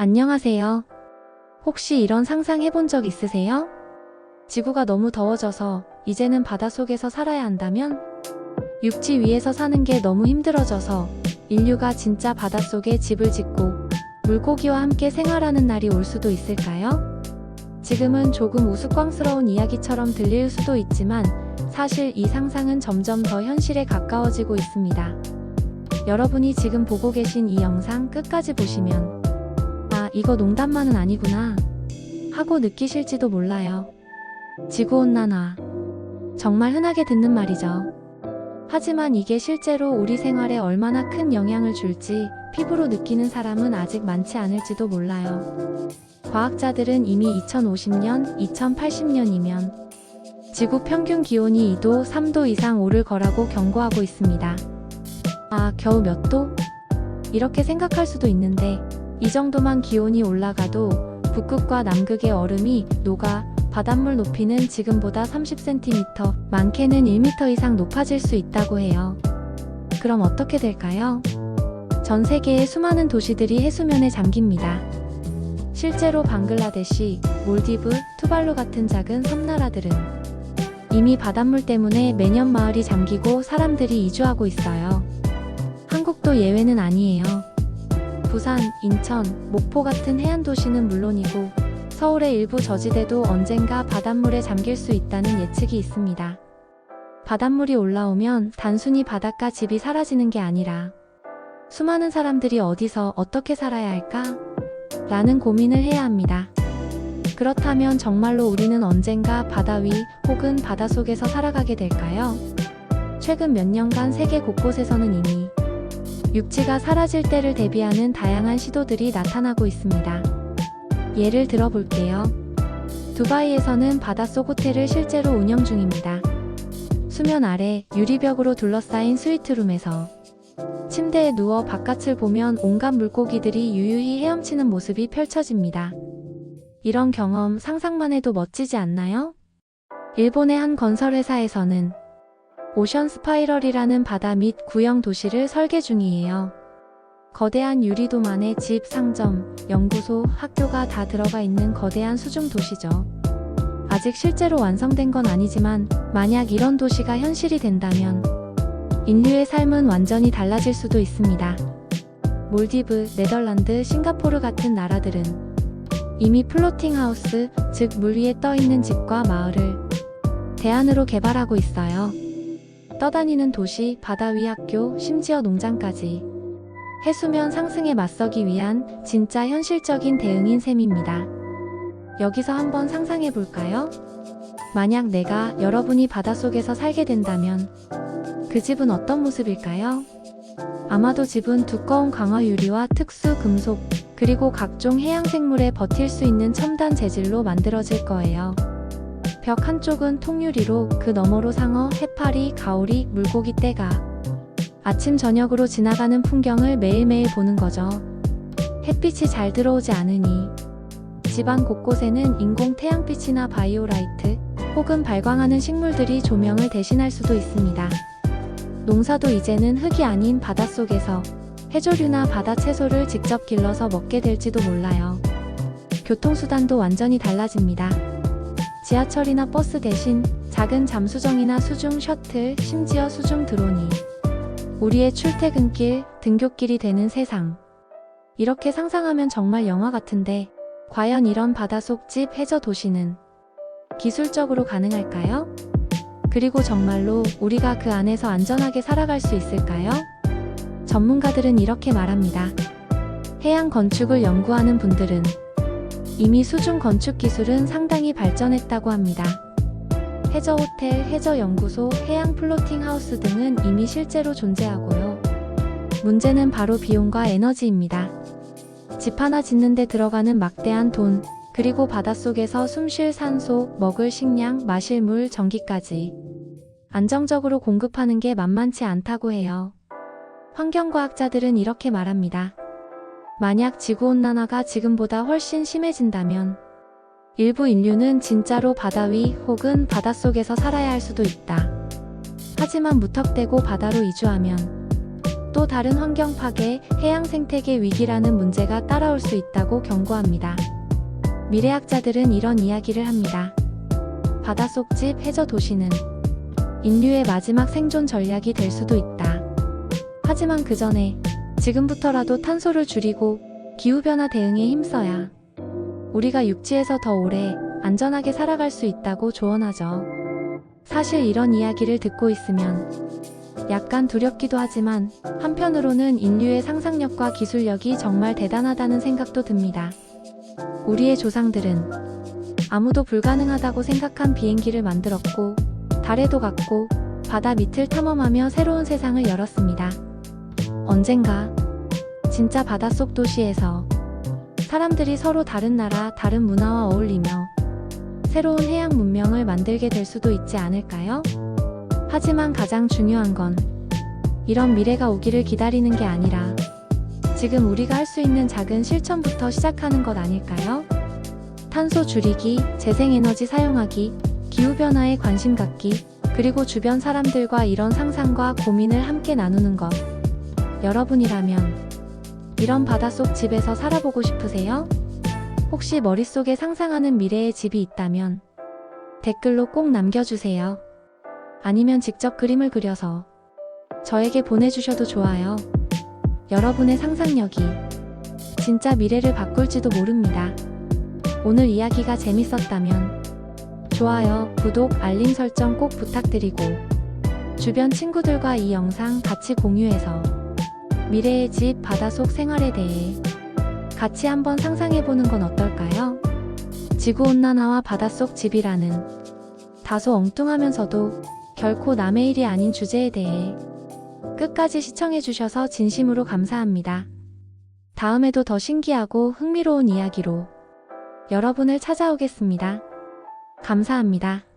안녕하세요. 혹시 이런 상상 해본 적 있으세요? 지구가 너무 더워져서 이제는 바닷속에서 살아야 한다면? 육지 위에서 사는 게 너무 힘들어져서 인류가 진짜 바닷속에 집을 짓고 물고기와 함께 생활하는 날이 올 수도 있을까요? 지금은 조금 우스꽝스러운 이야기처럼 들릴 수도 있지만 사실 이 상상은 점점 더 현실에 가까워지고 있습니다. 여러분이 지금 보고 계신 이 영상 끝까지 보시면 아, 이거 농담만은 아니구나 하고 느끼실지도 몰라요. 지구온난화. 정말 흔하게 듣는 말이죠. 하지만 이게 실제로 우리 생활에 얼마나 큰 영향을 줄지 피부로 느끼는 사람은 아직 많지 않을지도 몰라요. 과학자들은 이미 2050년, 2080년이면 지구 평균 기온이 2도, 3도 이상 오를 거라고 경고하고 있습니다. 아, 겨우 몇 도? 이렇게 생각할 수도 있는데 이 정도만 기온이 올라가도 북극과 남극의 얼음이 녹아 바닷물 높이는 지금보다 30cm, 많게는 1m 이상 높아질 수 있다고 해요. 그럼 어떻게 될까요? 전 세계의 수많은 도시들이 해수면에 잠깁니다. 실제로 방글라데시, 몰디브, 투발루 같은 작은 섬나라들은 이미 바닷물 때문에 매년 마을이 잠기고 사람들이 이주하고 있어요. 한국도 예외는 아니에요. 부산, 인천, 목포 같은 해안 도시는 물론이고 서울의 일부 저지대도 언젠가 바닷물에 잠길 수 있다는 예측이 있습니다. 바닷물이 올라오면 단순히 바닷가 집이 사라지는 게 아니라 수많은 사람들이 어디서 어떻게 살아야 할까? 라는 고민을 해야 합니다. 그렇다면 정말로 우리는 언젠가 바다 위 혹은 바다 속에서 살아가게 될까요? 최근 몇 년간 세계 곳곳에서는 이미 육지가 사라질 때를 대비하는 다양한 시도들이 나타나고 있습니다. 예를 들어 볼게요. 두바이에서는 바닷속 호텔을 실제로 운영 중입니다. 수면 아래 유리벽으로 둘러싸인 스위트룸에서 침대에 누워 바깥을 보면 온갖 물고기들이 유유히 헤엄치는 모습이 펼쳐집니다. 이런 경험 상상만 해도 멋지지 않나요? 일본의 한 건설회사에서는 오션 스파이럴이라는 바다 및 구형 도시를 설계 중이에요. 거대한 안에 집, 상점, 연구소, 학교가 다 들어가 있는 거대한 수중 도시죠. 아직 실제로 완성된 건 아니지만 만약 이런 도시가 현실이 된다면 인류의 삶은 완전히 달라질 수도 있습니다. 몰디브, 네덜란드, 싱가포르 같은 나라들은 이미 플로팅 하우스, 즉 물 위에 떠 있는 집과 마을을 대안으로 개발하고 있어요. 떠다니는 도시, 바다 위 학교, 심지어 농장까지 해수면 상승에 맞서기 위한 진짜 현실적인 대응인 셈입니다. 여기서 한번 상상해 볼까요? 만약 내가 여러분이 바닷속에서 살게 된다면 그 집은 어떤 모습일까요? 아마도 집은 두꺼운 강화 유리와 특수 금속, 그리고 각종 해양 생물에 버틸 수 있는 첨단 재질로 만들어질 거예요. 벽 한쪽은 통유리로 그 너머로 상어, 해파리, 가오리, 물고기 떼가 아침 저녁으로 지나가는 풍경을 매일매일 보는 거죠. 햇빛이 잘 들어오지 않으니 집안 곳곳에는 인공 태양빛이나 바이오라이트 혹은 발광하는 식물들이 조명을 대신할 수도 있습니다. 농사도 이제는 흙이 아닌 바닷속에서 해조류나 바다 채소를 직접 길러서 먹게 될지도 몰라요. 교통수단도 완전히 달라집니다. 지하철이나 버스 대신 작은 잠수정이나 수중 셔틀, 심지어 수중 드론이 우리의 출퇴근길, 등굣길이 되는 세상. 이렇게 상상하면 정말 영화 같은데, 과연 이런 바다속 집 해저 도시는 기술적으로 가능할까요? 그리고 정말로 우리가 그 안에서 안전하게 살아갈 수 있을까요? 전문가들은 이렇게 말합니다. 해양 건축을 연구하는 분들은 이미 수중 건축 기술은 상당히 발전했다고 합니다. 해저 호텔, 해저 연구소, 해양 플로팅 하우스 등은 이미 실제로 존재하고요. 문제는 바로 비용과 에너지입니다. 집 하나 짓는데 들어가는 막대한 돈, 그리고 바닷속에서 숨 쉴 산소, 먹을 식량, 마실 물, 전기까지 안정적으로 공급하는 게 만만치 않다고 해요. 환경과학자들은 이렇게 말합니다. 만약 지구온난화가 지금보다 훨씬 심해진다면 일부 인류는 진짜로 바다 위 혹은 바닷속에서 살아야 할 수도 있다. 하지만 무턱대고 바다로 이주하면 또 다른 환경 파괴, 해양 생태계 위기라는 문제가 따라올 수 있다고 경고합니다. 미래학자들은 이런 이야기를 합니다. 바닷속 집 해저 도시는 인류의 마지막 생존 전략이 될 수도 있다. 하지만 그 전에 지금부터라도 탄소를 줄이고 기후변화 대응에 힘써야 우리가 육지에서 더 오래 안전하게 살아갈 수 있다고 조언하죠. 사실 이런 이야기를 듣고 있으면 약간 두렵기도 하지만 한편으로는 인류의 상상력과 기술력이 정말 대단하다는 생각도 듭니다. 우리의 조상들은 아무도 불가능하다고 생각한 비행기를 만들었고 달에도 갔고 바다 밑을 탐험하며 새로운 세상을 열었습니다. 언젠가 진짜 바닷속 도시에서 사람들이 서로 다른 나라, 다른 문화와 어울리며 새로운 해양 문명을 만들게 될 수도 있지 않을까요? 하지만 가장 중요한 건 이런 미래가 오기를 기다리는 게 아니라 지금 우리가 할 수 있는 작은 실천부터 시작하는 것 아닐까요? 탄소 줄이기, 재생에너지 사용하기, 기후변화에 관심 갖기, 그리고 주변 사람들과 이런 상상과 고민을 함께 나누는 것. 여러분이라면 이런 바닷속 집에서 살아보고 싶으세요? 혹시 머릿속에 상상하는 미래의 집이 있다면 댓글로 꼭 남겨주세요. 아니면 직접 그림을 그려서 저에게 보내주셔도 좋아요. 여러분의 상상력이 진짜 미래를 바꿀지도 모릅니다. 오늘 이야기가 재밌었다면 좋아요, 구독, 알림 설정 꼭 부탁드리고 주변 친구들과 이 영상 같이 공유해서 미래의 집 바닷속 생활에 대해 같이 한번 상상해보는 건 어떨까요? 지구온난화와 바닷속 집이라는 다소 엉뚱하면서도 결코 남의 일이 아닌 주제에 대해 끝까지 시청해주셔서 진심으로 감사합니다. 다음에도 더 신기하고 흥미로운 이야기로 여러분을 찾아오겠습니다. 감사합니다.